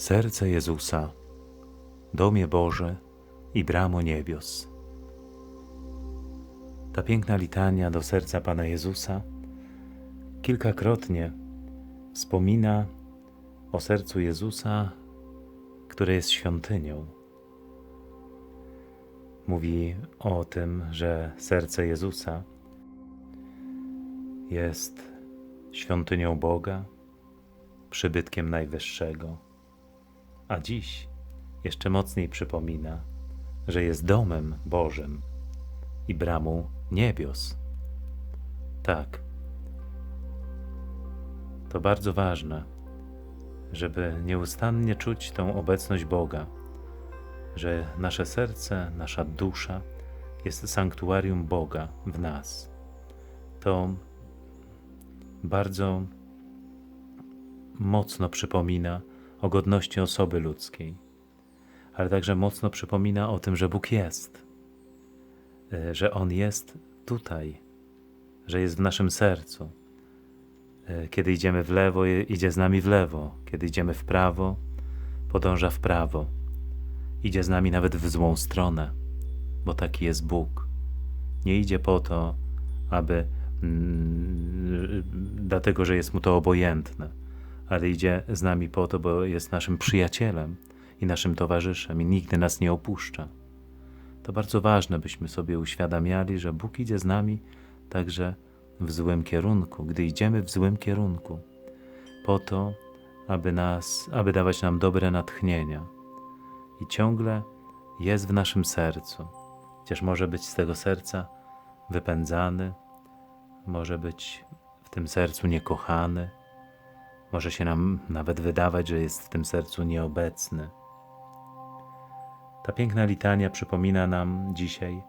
Serce Jezusa, domie Boże i bramo niebios. Ta piękna litania do serca Pana Jezusa kilkakrotnie wspomina o sercu Jezusa, które jest świątynią. Mówi o tym, że serce Jezusa jest świątynią Boga, przybytkiem Najwyższego. A dziś jeszcze mocniej przypomina, że jest domem Bożym i bramą niebios. Tak. To bardzo ważne, żeby nieustannie czuć tą obecność Boga, że nasze serce, nasza dusza jest sanktuarium Boga w nas. To bardzo mocno przypomina o godności osoby ludzkiej, ale także mocno przypomina o tym, że Bóg jest, e, że On jest tutaj, że jest w naszym sercu. E, kiedy idziemy w lewo, idzie z nami w lewo, kiedy idziemy w prawo, podąża w prawo, idzie z nami nawet w złą stronę, bo taki jest Bóg. Nie idzie po to, aby mm, dlatego, że jest mu to obojętne ale idzie z nami po to, bo jest naszym przyjacielem i naszym towarzyszem i nigdy nas nie opuszcza. To bardzo ważne, byśmy sobie uświadamiali, że Bóg idzie z nami także w złym kierunku, gdy idziemy w złym kierunku, po to, aby nas, aby dawać nam dobre natchnienia. I ciągle jest w naszym sercu, chociaż może być z tego serca wypędzany, może być w tym sercu niekochany, może się nam nawet wydawać, że jest w tym sercu nieobecny. Ta piękna litania przypomina nam dzisiaj,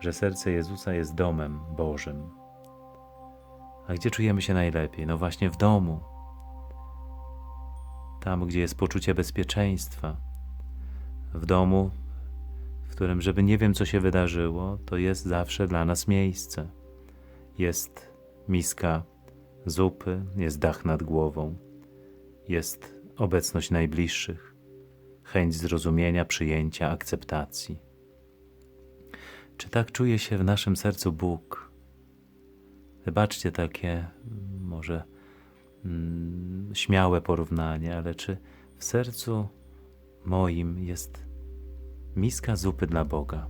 że serce Jezusa jest domem Bożym. A gdzie czujemy się najlepiej? No właśnie w domu. Tam, gdzie jest poczucie bezpieczeństwa. W domu, w którym, żeby nie wiem, co się wydarzyło, to jest zawsze dla nas miejsce. Jest miska zupy, jest dach nad głową, jest obecność najbliższych, chęć zrozumienia, przyjęcia, akceptacji. Czy tak czuje się w naszym sercu Bóg? Wybaczcie takie może mm, śmiałe porównanie, ale czy w sercu moim jest miska zupy dla Boga?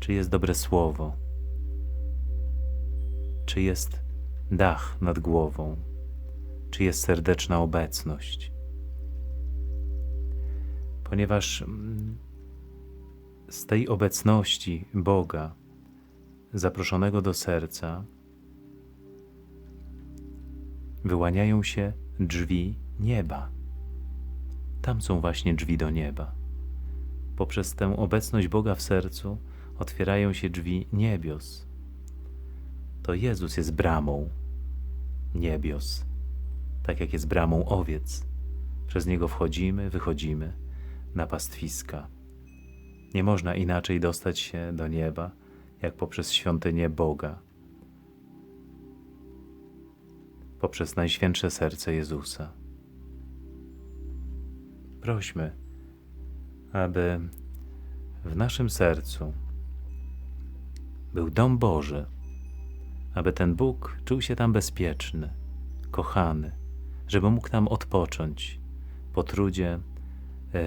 Czy jest dobre słowo? Czy jest dach nad głową, czy jest serdeczna obecność. Ponieważ mm, z tej obecności Boga, zaproszonego do serca, wyłaniają się drzwi nieba. Tam są właśnie drzwi do nieba. Poprzez tę obecność Boga w sercu otwierają się drzwi niebios. To Jezus jest bramą niebios, tak jak jest bramą owiec. Przez niego wchodzimy, wychodzimy na pastwiska. Nie można inaczej dostać się do nieba, jak poprzez świątynię Boga, poprzez Najświętsze Serce Jezusa. Prośmy, aby w naszym sercu był dom Boży, aby ten Bóg czuł się tam bezpieczny, kochany, żeby mógł tam odpocząć po trudzie e,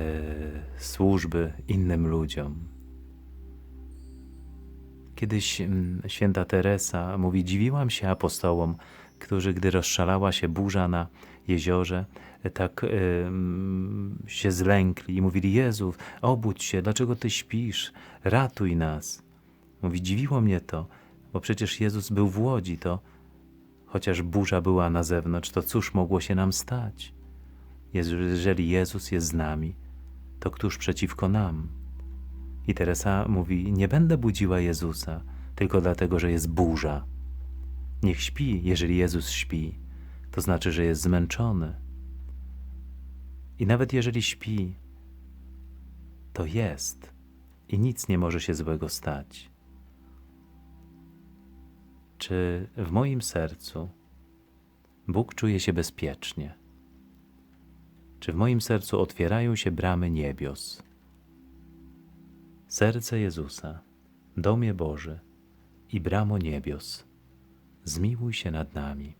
służby innym ludziom. Kiedyś m, święta Teresa mówi: Dziwiłam się apostołom, którzy, gdy rozszalała się burza na jeziorze, tak y, się zlękli i mówili: Jezu, obudź się, dlaczego ty śpisz? Ratuj nas. Mówi: Dziwiło mnie to, bo przecież Jezus był w łodzi, to chociaż burza była na zewnątrz, to cóż mogło się nam stać? Jeżeli Jezus jest z nami, to któż przeciwko nam? I Teresa mówi: Nie będę budziła Jezusa, tylko dlatego, że jest burza. Niech śpi, jeżeli Jezus śpi, to znaczy, że jest zmęczony. I nawet jeżeli śpi, to jest i nic nie może się złego stać. Czy w moim sercu Bóg czuje się bezpiecznie? czy w moim sercu otwierają się bramy niebios. Serce Jezusa, domie Boży i bramo niebios, zmiłuj się nad nami.